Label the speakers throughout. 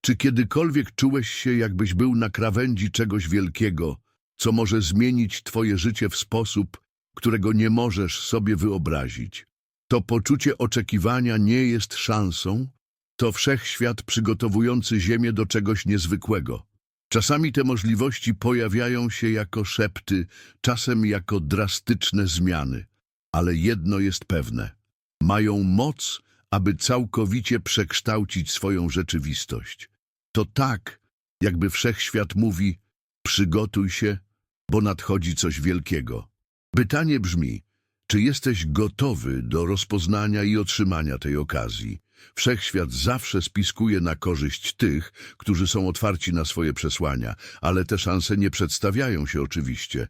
Speaker 1: Czy kiedykolwiek czułeś się, jakbyś był na krawędzi czegoś wielkiego, co może zmienić twoje życie w sposób, którego nie możesz sobie wyobrazić? To poczucie oczekiwania nie jest szansą, to wszechświat przygotowujący Ziemię do czegoś niezwykłego. Czasami te możliwości pojawiają się jako szepty, czasem jako drastyczne zmiany, ale jedno jest pewne. Mają moc, aby całkowicie przekształcić swoją rzeczywistość. To tak, jakby wszechświat mówi: przygotuj się, bo nadchodzi coś wielkiego. Pytanie brzmi: czy jesteś gotowy do rozpoznania i otrzymania tej okazji? Wszechświat zawsze spiskuje na korzyść tych, którzy są otwarci na swoje przesłania, ale te szanse nie przedstawiają się oczywiście.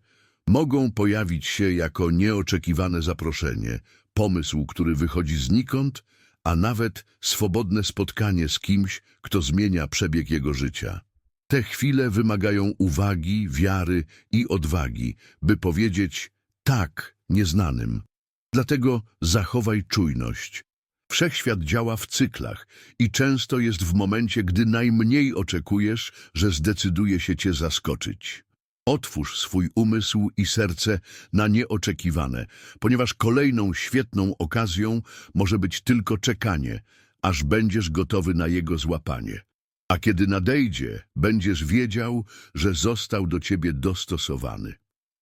Speaker 1: Mogą pojawić się jako nieoczekiwane zaproszenie, pomysł, który wychodzi znikąd, a nawet swobodne spotkanie z kimś, kto zmienia przebieg jego życia. Te chwile wymagają uwagi, wiary i odwagi, by powiedzieć tak nieznanym. Dlatego zachowaj czujność. Wszechświat działa w cyklach i często jest w momencie, gdy najmniej oczekujesz, że zdecyduje się cię zaskoczyć. Otwórz swój umysł i serce na nieoczekiwane, ponieważ kolejną świetną okazją może być tylko czekanie, aż będziesz gotowy na jego złapanie. A kiedy nadejdzie, będziesz wiedział, że został do ciebie dostosowany.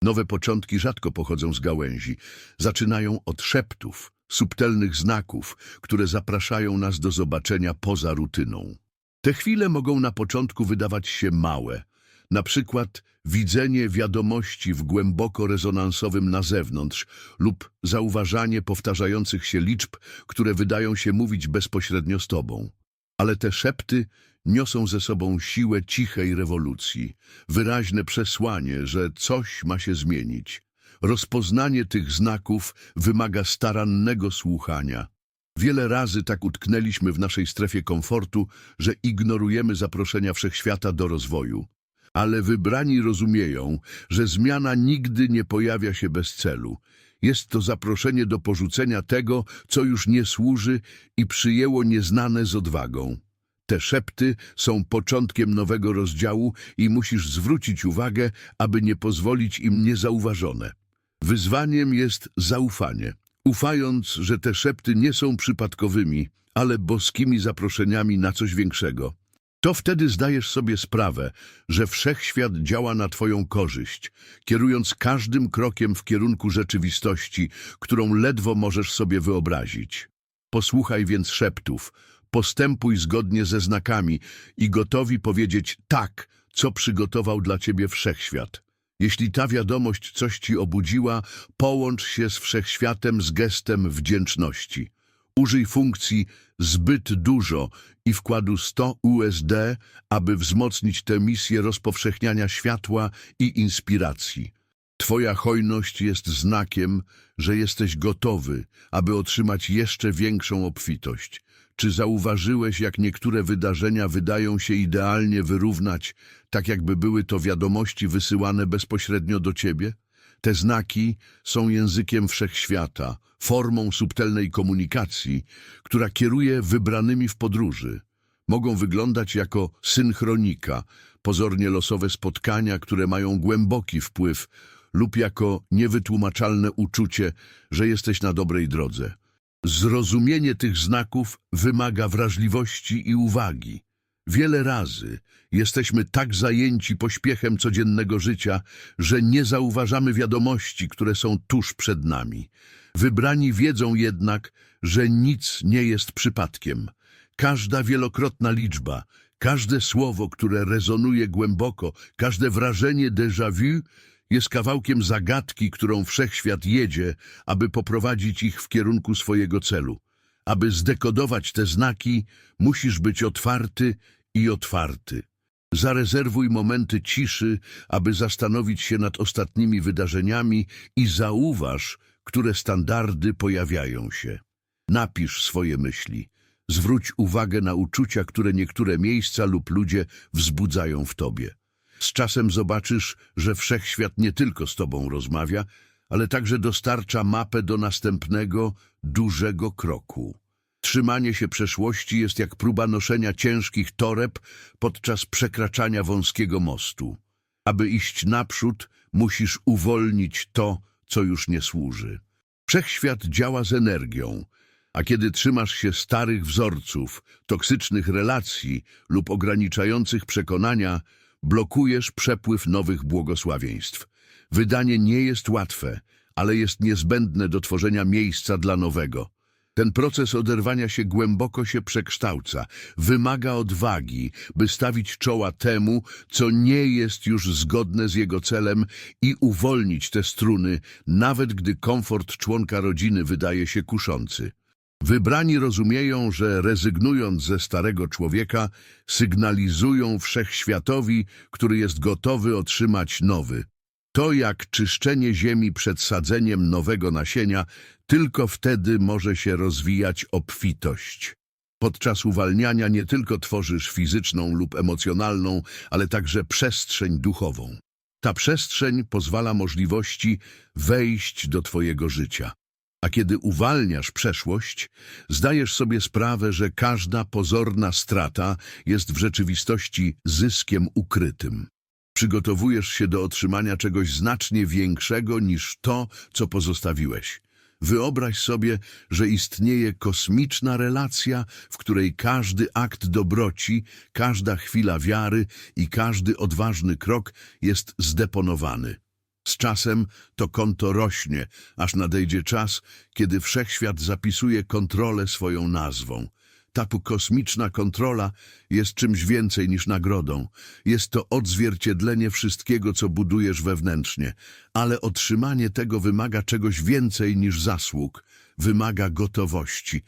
Speaker 1: Nowe początki rzadko pochodzą z gałęzi. Zaczynają od szeptów, subtelnych znaków, które zapraszają nas do zobaczenia poza rutyną. Te chwile mogą na początku wydawać się małe, na przykład widzenie wiadomości w głęboko rezonansowym na zewnątrz lub zauważanie powtarzających się liczb, które wydają się mówić bezpośrednio z tobą. Ale te szepty niosą ze sobą siłę cichej rewolucji, wyraźne przesłanie, że coś ma się zmienić. Rozpoznanie tych znaków wymaga starannego słuchania. Wiele razy tak utknęliśmy w naszej strefie komfortu, że ignorujemy zaproszenia wszechświata do rozwoju. Ale wybrani rozumieją, że zmiana nigdy nie pojawia się bez celu. Jest to zaproszenie do porzucenia tego, co już nie służy i przyjęło nieznane z odwagą. Te szepty są początkiem nowego rozdziału i musisz zwrócić uwagę, aby nie pozwolić im niezauważone. Wyzwaniem jest zaufanie, ufając, że te szepty nie są przypadkowymi, ale boskimi zaproszeniami na coś większego. To wtedy zdajesz sobie sprawę, że wszechświat działa na Twoją korzyść, kierując każdym krokiem w kierunku rzeczywistości, którą ledwo możesz sobie wyobrazić. Posłuchaj więc szeptów, postępuj zgodnie ze znakami i gotowi powiedzieć tak, co przygotował dla Ciebie wszechświat. Jeśli ta wiadomość coś Ci obudziła, połącz się z wszechświatem z gestem wdzięczności. Użyj funkcji zbyt dużo i wkładu 100 USD, aby wzmocnić tę misję rozpowszechniania światła i inspiracji. Twoja hojność jest znakiem, że jesteś gotowy, aby otrzymać jeszcze większą obfitość. Czy zauważyłeś, jak niektóre wydarzenia wydają się idealnie wyrównać, tak jakby były to wiadomości wysyłane bezpośrednio do ciebie? Te znaki są językiem wszechświata, formą subtelnej komunikacji, która kieruje wybranymi w podróży. Mogą wyglądać jako synchronika, pozornie losowe spotkania, które mają głęboki wpływ, lub jako niewytłumaczalne uczucie, że jesteś na dobrej drodze. Zrozumienie tych znaków wymaga wrażliwości i uwagi. Wiele razy jesteśmy tak zajęci pośpiechem codziennego życia, że nie zauważamy wiadomości, które są tuż przed nami. Wybrani wiedzą jednak, że nic nie jest przypadkiem. Każda wielokrotna liczba, każde słowo, które rezonuje głęboko, każde wrażenie déjà vu jest kawałkiem zagadki, którą wszechświat jedzie, aby poprowadzić ich w kierunku swojego celu. Aby zdekodować te znaki, musisz być otwarty i otwarty. Zarezerwuj momenty ciszy, aby zastanowić się nad ostatnimi wydarzeniami i zauważ, które standardy pojawiają się. Napisz swoje myśli. Zwróć uwagę na uczucia, które niektóre miejsca lub ludzie wzbudzają w tobie. Z czasem zobaczysz, że wszechświat nie tylko z tobą rozmawia, ale także dostarcza mapę do następnego, dużego kroku. Trzymanie się przeszłości jest jak próba noszenia ciężkich toreb podczas przekraczania wąskiego mostu. Aby iść naprzód, musisz uwolnić to, co już nie służy. Wszechświat działa z energią, a kiedy trzymasz się starych wzorców, toksycznych relacji lub ograniczających przekonania, blokujesz przepływ nowych błogosławieństw. Wydanie nie jest łatwe, ale jest niezbędne do tworzenia miejsca dla nowego. Ten proces oderwania się głęboko się przekształca, wymaga odwagi, by stawić czoła temu, co nie jest już zgodne z jego celem i uwolnić te struny, nawet gdy komfort członka rodziny wydaje się kuszący. Wybrani rozumieją, że rezygnując ze starego człowieka, sygnalizują wszechświatowi, który jest gotowy otrzymać nowy. To jak czyszczenie ziemi przed sadzeniem nowego nasienia, tylko wtedy może się rozwijać obfitość. Podczas uwalniania nie tylko tworzysz fizyczną lub emocjonalną, ale także przestrzeń duchową. Ta przestrzeń pozwala możliwości wejść do Twojego życia. A kiedy uwalniasz przeszłość, zdajesz sobie sprawę, że każda pozorna strata jest w rzeczywistości zyskiem ukrytym. Przygotowujesz się do otrzymania czegoś znacznie większego niż to, co pozostawiłeś. Wyobraź sobie, że istnieje kosmiczna relacja, w której każdy akt dobroci, każda chwila wiary i każdy odważny krok jest zdeponowany. Z czasem to konto rośnie, aż nadejdzie czas, kiedy wszechświat zapisuje kontrolę swoją nazwą. Ta kosmiczna kontrola jest czymś więcej niż nagrodą. Jest to odzwierciedlenie wszystkiego, co budujesz wewnętrznie, ale otrzymanie tego wymaga czegoś więcej niż zasług. Wymaga gotowości.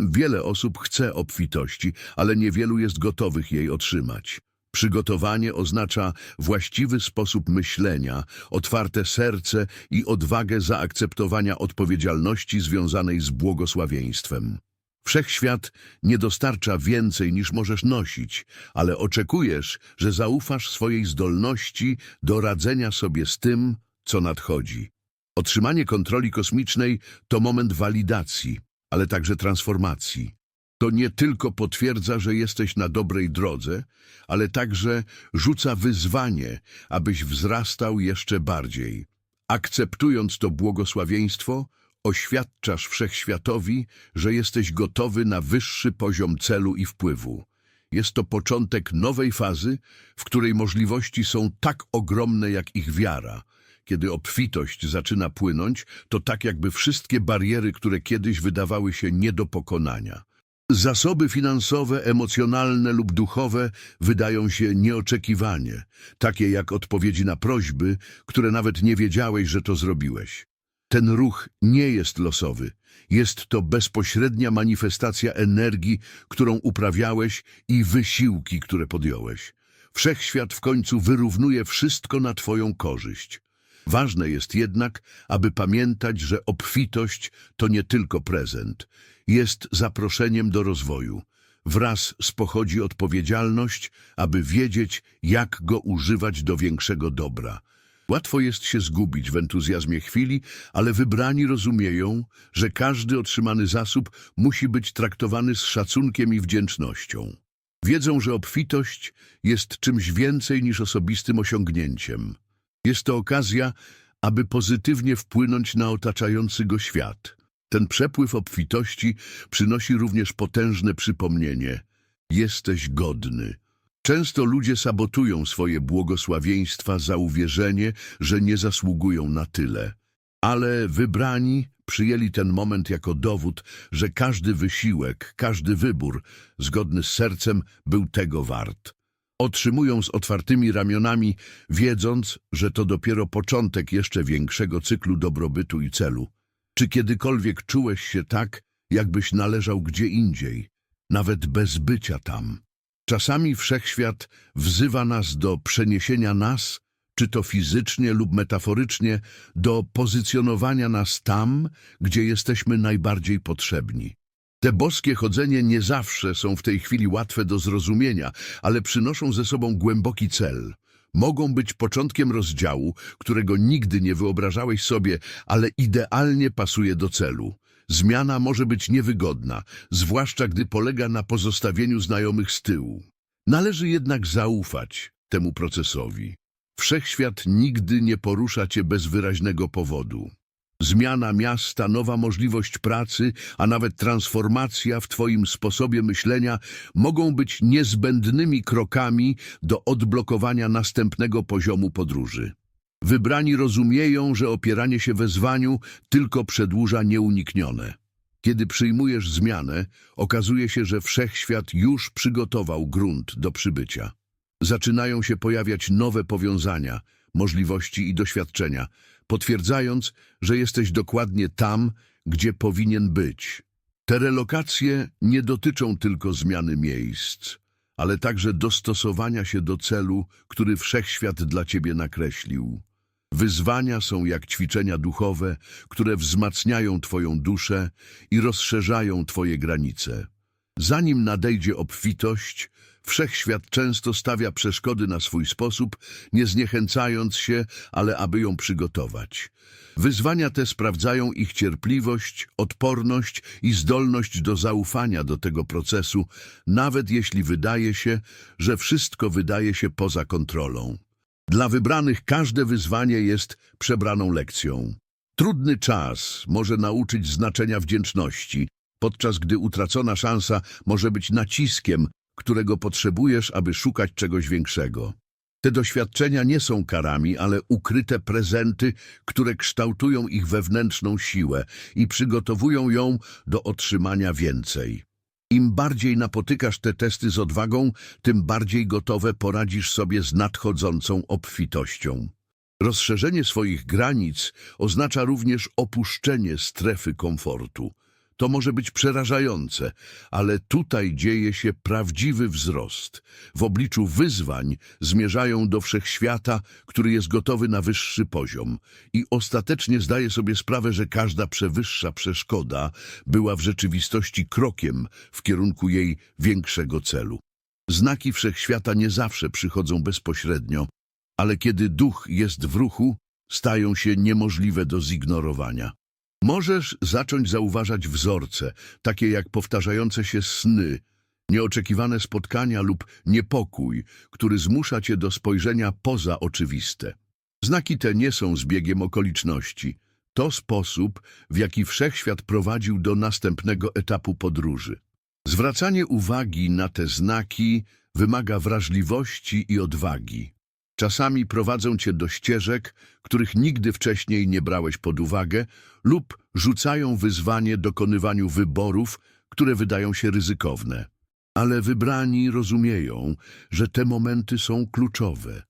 Speaker 1: Wiele osób chce obfitości, ale niewielu jest gotowych jej otrzymać. Przygotowanie oznacza właściwy sposób myślenia, otwarte serce i odwagę zaakceptowania odpowiedzialności związanej z błogosławieństwem. Wszechświat nie dostarcza więcej niż możesz nosić, ale oczekujesz, że zaufasz swojej zdolności do radzenia sobie z tym, co nadchodzi. Otrzymanie kontroli kosmicznej to moment walidacji, ale także transformacji. To nie tylko potwierdza, że jesteś na dobrej drodze, ale także rzuca wyzwanie, abyś wzrastał jeszcze bardziej. Akceptując to błogosławieństwo, oświadczasz wszechświatowi, że jesteś gotowy na wyższy poziom celu i wpływu. Jest to początek nowej fazy, w której możliwości są tak ogromne jak ich wiara. Kiedy obfitość zaczyna płynąć, to tak jakby wszystkie bariery, które kiedyś wydawały się nie do pokonania. Zasoby finansowe, emocjonalne lub duchowe wydają się nieoczekiwanie, takie jak odpowiedzi na prośby, które nawet nie wiedziałeś, że to zrobiłeś. Ten ruch nie jest losowy. Jest to bezpośrednia manifestacja energii, którą uprawiałeś i wysiłki, które podjąłeś. Wszechświat w końcu wyrównuje wszystko na Twoją korzyść. Ważne jest jednak, aby pamiętać, że obfitość to nie tylko prezent. Jest zaproszeniem do rozwoju. Wraz z pochodzi odpowiedzialność, aby wiedzieć, jak go używać do większego dobra. Łatwo jest się zgubić w entuzjazmie chwili, ale wybrani rozumieją, że każdy otrzymany zasób musi być traktowany z szacunkiem i wdzięcznością. Wiedzą, że obfitość jest czymś więcej niż osobistym osiągnięciem. Jest to okazja, aby pozytywnie wpłynąć na otaczający go świat. Ten przepływ obfitości przynosi również potężne przypomnienie. Jesteś godny. Często ludzie sabotują swoje błogosławieństwa za uwierzenie, że nie zasługują na tyle. Ale wybrani przyjęli ten moment jako dowód, że każdy wysiłek, każdy wybór, zgodny z sercem, był tego wart. Otrzymują z otwartymi ramionami, wiedząc, że to dopiero początek jeszcze większego cyklu dobrobytu i celu. Czy kiedykolwiek czułeś się tak, jakbyś należał gdzie indziej, nawet bez bycia tam? Czasami wszechświat wzywa nas do przeniesienia nas, czy to fizycznie lub metaforycznie, do pozycjonowania nas tam, gdzie jesteśmy najbardziej potrzebni. Te boskie chodzenie nie zawsze są w tej chwili łatwe do zrozumienia, ale przynoszą ze sobą głęboki cel. Mogą być początkiem rozdziału, którego nigdy nie wyobrażałeś sobie, ale idealnie pasuje do celu. Zmiana może być niewygodna, zwłaszcza gdy polega na pozostawieniu znajomych z tyłu. Należy jednak zaufać temu procesowi. Wszechświat nigdy nie porusza cię bez wyraźnego powodu. Zmiana miasta, nowa możliwość pracy, a nawet transformacja w Twoim sposobie myślenia mogą być niezbędnymi krokami do odblokowania następnego poziomu podróży. Wybrani rozumieją, że opieranie się wezwaniu tylko przedłuża nieuniknione. Kiedy przyjmujesz zmianę, okazuje się, że wszechświat już przygotował grunt do przybycia. Zaczynają się pojawiać nowe powiązania, możliwości i doświadczenia, potwierdzając, że jesteś dokładnie tam, gdzie powinien być. Te relokacje nie dotyczą tylko zmiany miejsc, ale także dostosowania się do celu, który wszechświat dla ciebie nakreślił. Wyzwania są jak ćwiczenia duchowe, które wzmacniają twoją duszę i rozszerzają twoje granice. Zanim nadejdzie obfitość, wszechświat często stawia przeszkody na swój sposób, nie zniechęcając się, ale aby ją przygotować. Wyzwania te sprawdzają ich cierpliwość, odporność i zdolność do zaufania do tego procesu, nawet jeśli wydaje się, że wszystko wydaje się poza kontrolą. Dla wybranych każde wyzwanie jest przebraną lekcją. Trudny czas może nauczyć znaczenia wdzięczności, podczas gdy utracona szansa może być naciskiem, którego potrzebujesz, aby szukać czegoś większego. Te doświadczenia nie są karami, ale ukryte prezenty, które kształtują ich wewnętrzną siłę i przygotowują ją do otrzymania więcej. Im bardziej napotykasz te testy z odwagą, tym bardziej gotowe poradzisz sobie z nadchodzącą obfitością. Rozszerzenie swoich granic oznacza również opuszczenie strefy komfortu. To może być przerażające, ale tutaj dzieje się prawdziwy wzrost. W obliczu wyzwań zmierzają do wszechświata, który jest gotowy na wyższy poziom i ostatecznie zdaje sobie sprawę, że każda przewyższa przeszkoda była w rzeczywistości krokiem w kierunku jej większego celu. Znaki wszechświata nie zawsze przychodzą bezpośrednio, ale kiedy duch jest w ruchu, stają się niemożliwe do zignorowania. Możesz zacząć zauważać wzorce, takie jak powtarzające się sny, nieoczekiwane spotkania lub niepokój, który zmusza cię do spojrzenia poza oczywiste. Znaki te nie są zbiegiem okoliczności. To sposób, w jaki wszechświat prowadził do następnego etapu podróży. Zwracanie uwagi na te znaki wymaga wrażliwości i odwagi. Czasami prowadzą cię do ścieżek, których nigdy wcześniej nie brałeś pod uwagę, lub rzucają wyzwanie dokonywaniu wyborów, które wydają się ryzykowne. Ale wybrani rozumieją, że te momenty są kluczowe.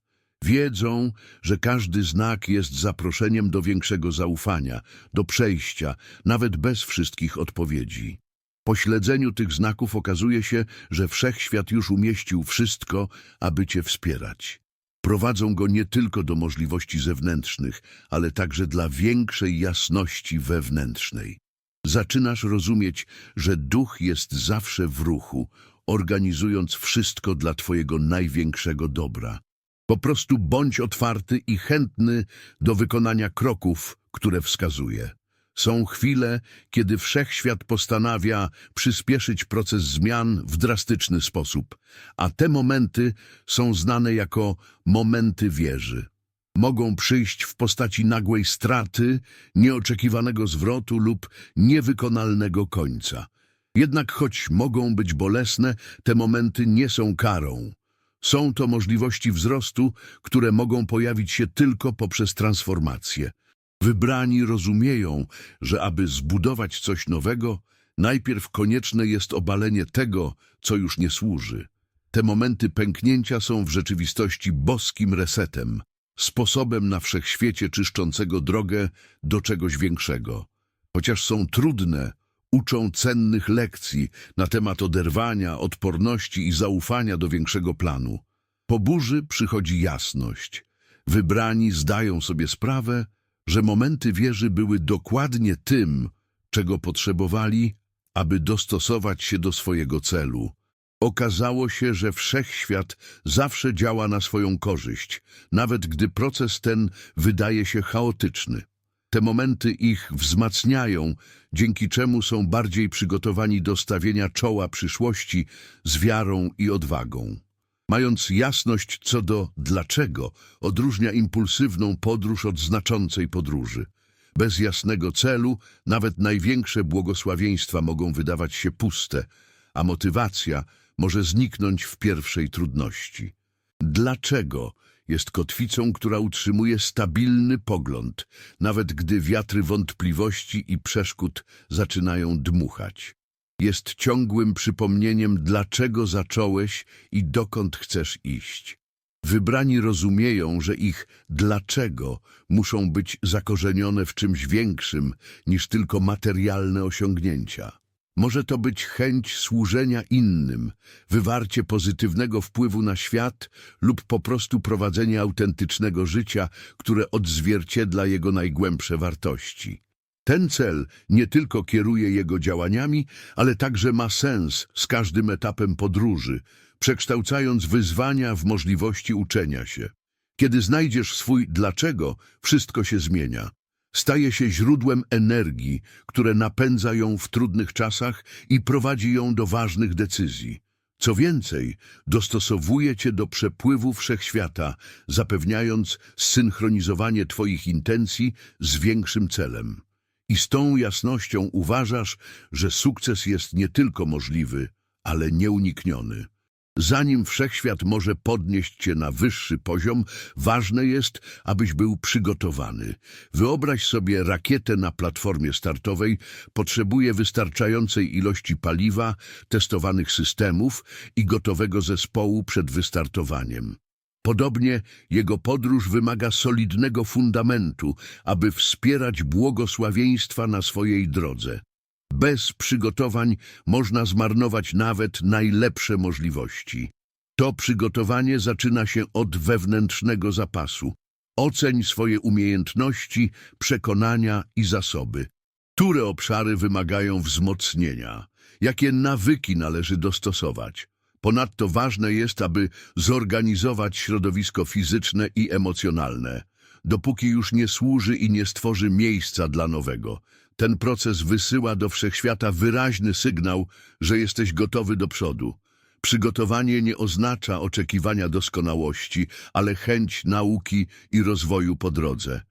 Speaker 1: Wiedzą, że każdy znak jest zaproszeniem do większego zaufania, do przejścia, nawet bez wszystkich odpowiedzi. Po śledzeniu tych znaków okazuje się, że wszechświat już umieścił wszystko, aby cię wspierać. Prowadzą go nie tylko do możliwości zewnętrznych, ale także dla większej jasności wewnętrznej. Zaczynasz rozumieć, że duch jest zawsze w ruchu, organizując wszystko dla twojego największego dobra. Po prostu bądź otwarty i chętny do wykonania kroków, które wskazuje. Są chwile, kiedy wszechświat postanawia przyspieszyć proces zmian w drastyczny sposób, a te momenty są znane jako momenty wieży. Mogą przyjść w postaci nagłej straty, nieoczekiwanego zwrotu lub niewykonalnego końca. Jednak choć mogą być bolesne, te momenty nie są karą. Są to możliwości wzrostu, które mogą pojawić się tylko poprzez transformację. Wybrani rozumieją, że aby zbudować coś nowego, najpierw konieczne jest obalenie tego, co już nie służy. Te momenty pęknięcia są w rzeczywistości boskim resetem, sposobem na wszechświecie czyszczącego drogę do czegoś większego. Chociaż są trudne, uczą cennych lekcji na temat oderwania, odporności i zaufania do większego planu. Po burzy przychodzi jasność. Wybrani zdają sobie sprawę, że momenty wieży były dokładnie tym, czego potrzebowali, aby dostosować się do swojego celu. Okazało się, że wszechświat zawsze działa na swoją korzyść, nawet gdy proces ten wydaje się chaotyczny. Te momenty ich wzmacniają, dzięki czemu są bardziej przygotowani do stawienia czoła przyszłości z wiarą i odwagą. Mając jasność co do dlaczego, odróżnia impulsywną podróż od znaczącej podróży. Bez jasnego celu nawet największe błogosławieństwa mogą wydawać się puste, a motywacja może zniknąć w pierwszej trudności. Dlaczego jest kotwicą, która utrzymuje stabilny pogląd, nawet gdy wiatry wątpliwości i przeszkód zaczynają dmuchać? Jest ciągłym przypomnieniem, dlaczego zacząłeś i dokąd chcesz iść. Wybrani rozumieją, że ich dlaczego muszą być zakorzenione w czymś większym niż tylko materialne osiągnięcia. Może to być chęć służenia innym, wywarcie pozytywnego wpływu na świat lub po prostu prowadzenie autentycznego życia, które odzwierciedla jego najgłębsze wartości. Ten cel nie tylko kieruje jego działaniami, ale także ma sens z każdym etapem podróży, przekształcając wyzwania w możliwości uczenia się. Kiedy znajdziesz swój dlaczego, wszystko się zmienia. Staje się źródłem energii, które napędza ją w trudnych czasach i prowadzi ją do ważnych decyzji. Co więcej, dostosowuje cię do przepływu wszechświata, zapewniając zsynchronizowanie twoich intencji z większym celem. I z tą jasnością uważasz, że sukces jest nie tylko możliwy, ale nieunikniony. Zanim wszechświat może podnieść cię na wyższy poziom, ważne jest, abyś był przygotowany. Wyobraź sobie rakietę na platformie startowej, potrzebuje wystarczającej ilości paliwa, testowanych systemów i gotowego zespołu przed wystartowaniem. Podobnie jego podróż wymaga solidnego fundamentu, aby wspierać błogosławieństwa na swojej drodze. Bez przygotowań można zmarnować nawet najlepsze możliwości. To przygotowanie zaczyna się od wewnętrznego zapasu. Oceń swoje umiejętności, przekonania i zasoby. Które obszary wymagają wzmocnienia? Jakie nawyki należy dostosować? Ponadto ważne jest, aby zorganizować środowisko fizyczne i emocjonalne. Dopóki już nie służy i nie stworzy miejsca dla nowego, ten proces wysyła do wszechświata wyraźny sygnał, że jesteś gotowy do przodu. Przygotowanie nie oznacza oczekiwania doskonałości, ale chęć nauki i rozwoju po drodze.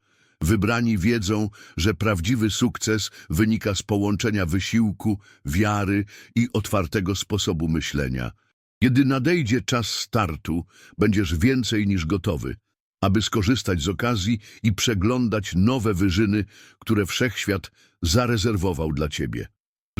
Speaker 1: Wybrani wiedzą, że prawdziwy sukces wynika z połączenia wysiłku, wiary i otwartego sposobu myślenia. Kiedy nadejdzie czas startu, będziesz więcej niż gotowy, aby skorzystać z okazji i przeglądać nowe wyżyny, które wszechświat zarezerwował dla ciebie.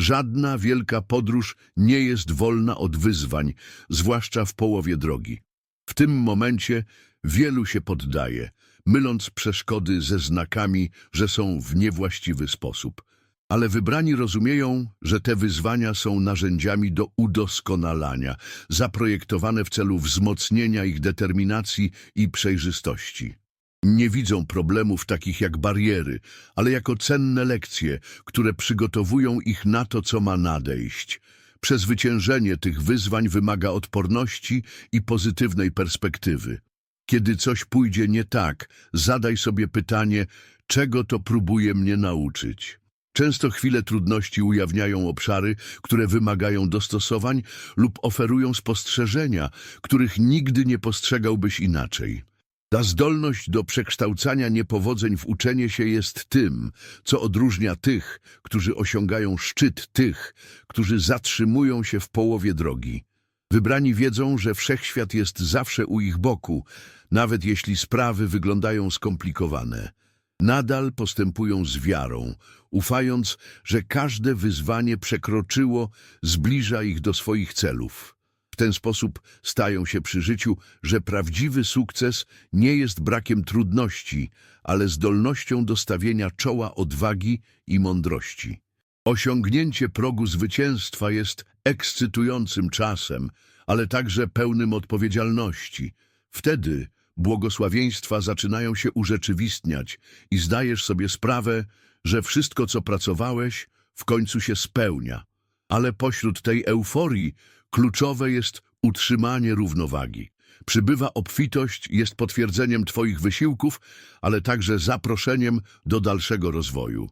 Speaker 1: Żadna wielka podróż nie jest wolna od wyzwań, zwłaszcza w połowie drogi. W tym momencie wielu się poddaje, myląc przeszkody ze znakami, że są w niewłaściwy sposób. Ale wybrani rozumieją, że te wyzwania są narzędziami do udoskonalania, zaprojektowane w celu wzmocnienia ich determinacji i przejrzystości. Nie widzą problemów takich jak bariery, ale jako cenne lekcje, które przygotowują ich na to, co ma nadejść. Przezwyciężenie tych wyzwań wymaga odporności i pozytywnej perspektywy. Kiedy coś pójdzie nie tak, zadaj sobie pytanie, czego to próbuje mnie nauczyć. Często chwile trudności ujawniają obszary, które wymagają dostosowań lub oferują spostrzeżenia, których nigdy nie postrzegałbyś inaczej. Ta zdolność do przekształcania niepowodzeń w uczenie się jest tym, co odróżnia tych, którzy osiągają szczyt tych, którzy zatrzymują się w połowie drogi. Wybrani wiedzą, że wszechświat jest zawsze u ich boku, nawet jeśli sprawy wyglądają skomplikowane. Nadal postępują z wiarą, ufając, że każde wyzwanie przekroczyło, zbliża ich do swoich celów. W ten sposób stają się przy życiu, że prawdziwy sukces nie jest brakiem trudności, ale zdolnością do stawienia czoła odwagi i mądrości. Osiągnięcie progu zwycięstwa jest ekscytującym czasem, ale także pełnym odpowiedzialności. Wtedy błogosławieństwa zaczynają się urzeczywistniać i zdajesz sobie sprawę, że wszystko, co pracowałeś, w końcu się spełnia. Ale pośród tej euforii kluczowe jest utrzymanie równowagi. Przybywa obfitość, jest potwierdzeniem Twoich wysiłków, ale także zaproszeniem do dalszego rozwoju.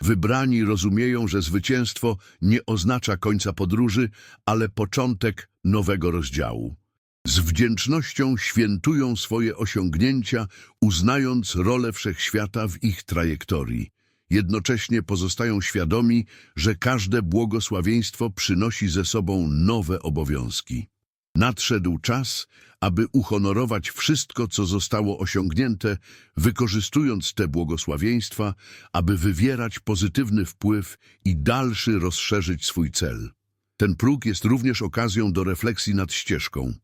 Speaker 1: Wybrani rozumieją, że zwycięstwo nie oznacza końca podróży, ale początek nowego rozdziału. Z wdzięcznością świętują swoje osiągnięcia, uznając rolę wszechświata w ich trajektorii. Jednocześnie pozostają świadomi, że każde błogosławieństwo przynosi ze sobą nowe obowiązki. Nadszedł czas, aby uhonorować wszystko, co zostało osiągnięte, wykorzystując te błogosławieństwa, aby wywierać pozytywny wpływ i dalszy rozszerzyć swój cel. Ten próg jest również okazją do refleksji nad ścieżką.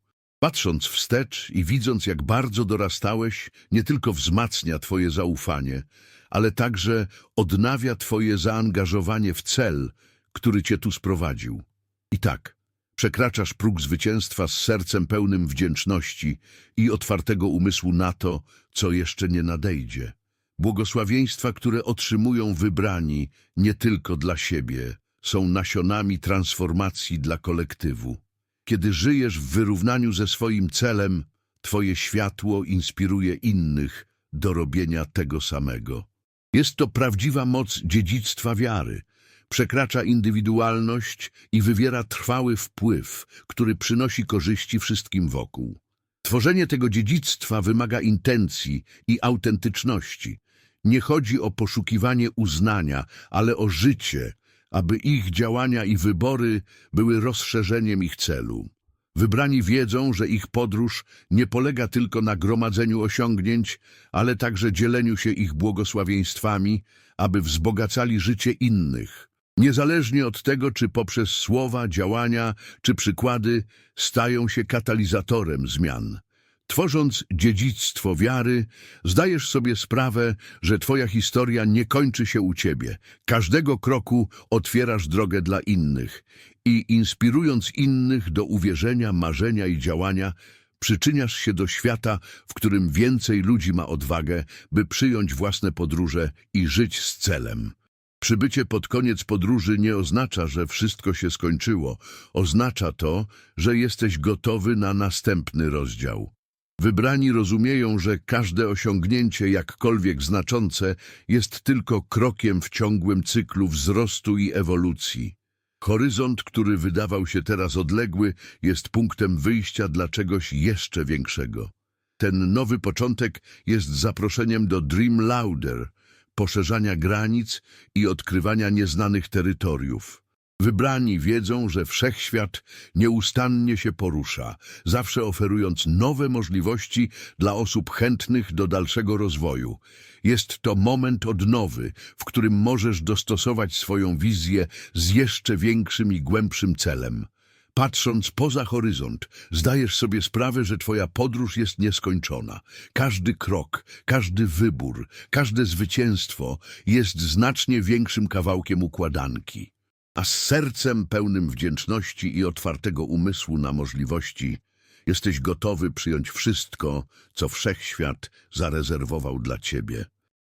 Speaker 1: Patrząc wstecz i widząc, jak bardzo dorastałeś, nie tylko wzmacnia Twoje zaufanie, ale także odnawia Twoje zaangażowanie w cel, który Cię tu sprowadził. I tak, przekraczasz próg zwycięstwa z sercem pełnym wdzięczności i otwartego umysłu na to, co jeszcze nie nadejdzie. Błogosławieństwa, które otrzymują wybrani nie tylko dla siebie, są nasionami transformacji dla kolektywu. Kiedy żyjesz w wyrównaniu ze swoim celem, Twoje światło inspiruje innych do robienia tego samego. Jest to prawdziwa moc dziedzictwa wiary. Przekracza indywidualność i wywiera trwały wpływ, który przynosi korzyści wszystkim wokół. Tworzenie tego dziedzictwa wymaga intencji i autentyczności. Nie chodzi o poszukiwanie uznania, ale o życie, aby ich działania i wybory były rozszerzeniem ich celu. Wybrani wiedzą, że ich podróż nie polega tylko na gromadzeniu osiągnięć, ale także dzieleniu się ich błogosławieństwami, aby wzbogacali życie innych. Niezależnie od tego, czy poprzez słowa, działania czy przykłady stają się katalizatorem zmian. Tworząc dziedzictwo wiary, zdajesz sobie sprawę, że Twoja historia nie kończy się u Ciebie. Każdego kroku otwierasz drogę dla innych i inspirując innych do uwierzenia, marzenia i działania, przyczyniasz się do świata, w którym więcej ludzi ma odwagę, by przyjąć własne podróże i żyć z celem. Przybycie pod koniec podróży nie oznacza, że wszystko się skończyło. Oznacza to, że jesteś gotowy na następny rozdział. Wybrani rozumieją, że każde osiągnięcie, jakkolwiek znaczące, jest tylko krokiem w ciągłym cyklu wzrostu i ewolucji. Horyzont, który wydawał się teraz odległy, jest punktem wyjścia dla czegoś jeszcze większego. Ten nowy początek jest zaproszeniem do Dream Louder, poszerzania granic i odkrywania nieznanych terytoriów. Wybrani wiedzą, że wszechświat nieustannie się porusza, zawsze oferując nowe możliwości dla osób chętnych do dalszego rozwoju. Jest to moment odnowy, w którym możesz dostosować swoją wizję z jeszcze większym i głębszym celem. Patrząc poza horyzont, zdajesz sobie sprawę, że twoja podróż jest nieskończona. Każdy krok, każdy wybór, każde zwycięstwo jest znacznie większym kawałkiem układanki. A z sercem pełnym wdzięczności i otwartego umysłu na możliwości jesteś gotowy przyjąć wszystko, co wszechświat zarezerwował dla ciebie.